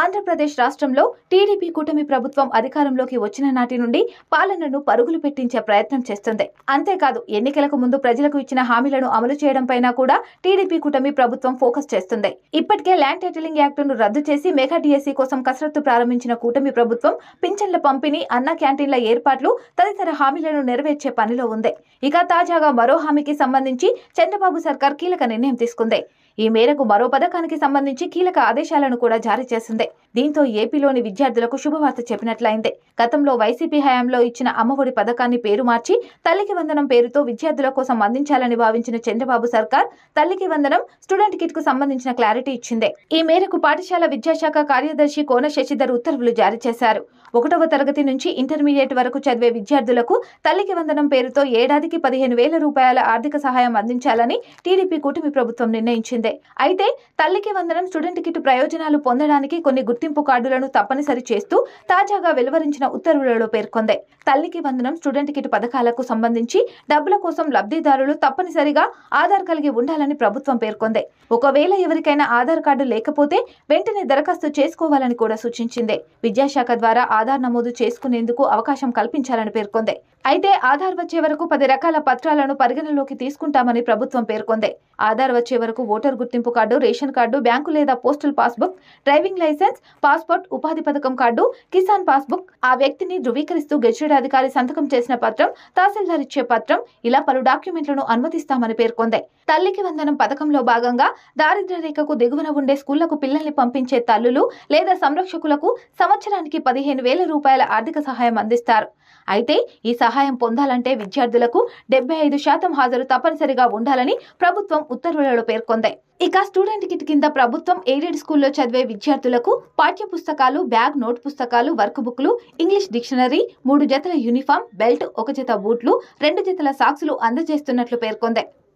ఆంధ్రప్రదేశ్ రాష్ట్రంలో టీడీపీ కూటమి ప్రభుత్వం అధికారంలోకి వచ్చిన నాటి నుండి పాలనను పరుగులు పెట్టించే ప్రయత్నం చేస్తుంది. అంతేకాదు ఎన్నికలకు ముందు ప్రజలకు ఇచ్చిన హామీలను అమలు చేయడం పైన కూడా టీడీపీ కూటమి ప్రభుత్వం ఫోకస్ చేస్తుంది. ఇప్పటికే ల్యాండ్ టైటిలింగ్ యాక్టును రద్దు చేసి మెగా డిఎస్సీ కోసం కసరత్తు ప్రారంభించిన కూటమి ప్రభుత్వం పింఛన్ల పంపిణీ అన్న క్యాంటీన్ల ఏర్పాట్లు తదితర హామీలను నెరవేర్చే పనిలో ఉంది. ఇక తాజాగా మరో హామీకి సంబంధించి చంద్రబాబు సర్కార్ కీలక నిర్ణయం తీసుకుంది. ఈ మేరకు మరో పథకానికి సంబంధించి కీలక ఆదేశాలను కూడా జారీ చేసింది. దీంతో ఏపీలోని విద్యార్థులకు శుభవార్త చెప్పినట్లయింది. గతంలో వైసీపీ హయాంలో ఇచ్చిన అమ్మఒడి పథకాన్ని పేరు మార్చి తల్లికి వందనం పేరుతో విద్యార్థుల కోసం అందించాలని భావించిన చంద్రబాబు సర్కార్ తల్లికి వందనం స్టూడెంట్ కిట్కు సంబంధించిన క్లారిటీ ఇచ్చింది. ఈ మేరకు పాఠశాల విద్యాశాఖ కార్యదర్శి కోన శశిధర్ ఉత్తర్వులు జారీ చేశారు. ఒకటవ తరగతి నుంచి ఇంటర్మీడియట్ వరకు చదివే విద్యార్థులకు తల్లికి వందనం పేరుతో ఏడాదికి పదిహేను వేల రూపాయల ఆర్థిక సహాయం అందించాలని టీడీపీ కూటమి ప్రభుత్వం నిర్ణయించింది. అయితే తల్లికి వందనం స్టూడెంట్ కిట్ ప్రయోజనాలు పొందడానికి కొన్ని గుర్తింపు కార్డులను తప్పనిసరి చేస్తూ తాజాగా వెలువరించిన ఉత్తర్వులలో పేర్కొంది. తల్లికి వందనం స్టూడెంట్ కిట్ పథకాలకు సంబంధించి డబ్బుల కోసం లబ్ధిదారులు తప్పనిసరిగా ఆధార్ కలిగి ఉండాలని ప్రభుత్వం పేర్కొంది. ఒకవేళ ఎవరికైనా ఆధార్ కార్డు లేకపోతే వెంటనే దరఖాస్తు చేసుకోవాలని కూడా సూచించింది. విద్యాశాఖ ద్వారా ఆధార్ నమోదు చేసుకునేందుకు అవకాశం కల్పించాలని పేర్కొంది. అయితే ఆధార్ వచ్చే వరకు పది రకాల పత్రాలను పరిగణలోకి తీసుకుంటామని ప్రభుత్వం పేర్కొంది. ఆధార్ వచ్చే వరకు ఓటర్ గుర్తింపు కార్డు రేషన్ కార్డు బ్యాంకు లేదా postal passbook driving licence passport ఉపాధి పథకం కార్డు కిసాన్ పాస్బుక్ ఆ వ్యక్తిని ధృవీకరిస్తూ గెజిటెడ్ అధికారి సంతకం చేసిన పత్రం తహసీల్దార్ ఇచ్చే పత్రం ఇలా పలు డాక్యుమెంట్లను అనుమతిస్తామని పేర్కొంది. తల్లికి వందనం పథకంలో భాగంగా దారిద్ర్య రేఖకు దిగువన ఉండే స్కూళ్ళకు పిల్లల్ని పంపించే తల్లులు లేదా సంరక్షకులకు సంవత్సరానికి పదిహేను వేల రూపాయల ఆర్థిక సహాయం అందిస్తారు. అయితే ఈ సహాయం పొందాలంటే విద్యార్థులకు డెబ్బై ఐదు శాతం హాజరు తప్పనిసరిగా ఉండాలని ప్రభుత్వం ఉత్తర్వులలో పేర్కొంది. ఇక స్టూడెంట్ కిట్ కింద ప్రభుత్వం ఎయిడెడ్ స్కూల్లో చదివే విద్యార్థులకు పాఠ్య పుస్తకాలు బ్యాగ్ నోట్ పుస్తకాలు వర్క్ బుక్లు ఇంగ్లీష్ డిక్షనరీ మూడు జతల యూనిఫామ్ బెల్ట్ ఒక జత బూట్లు రెండు జతల సాక్సులు అందజేస్తున్నట్లు పేర్కొంది.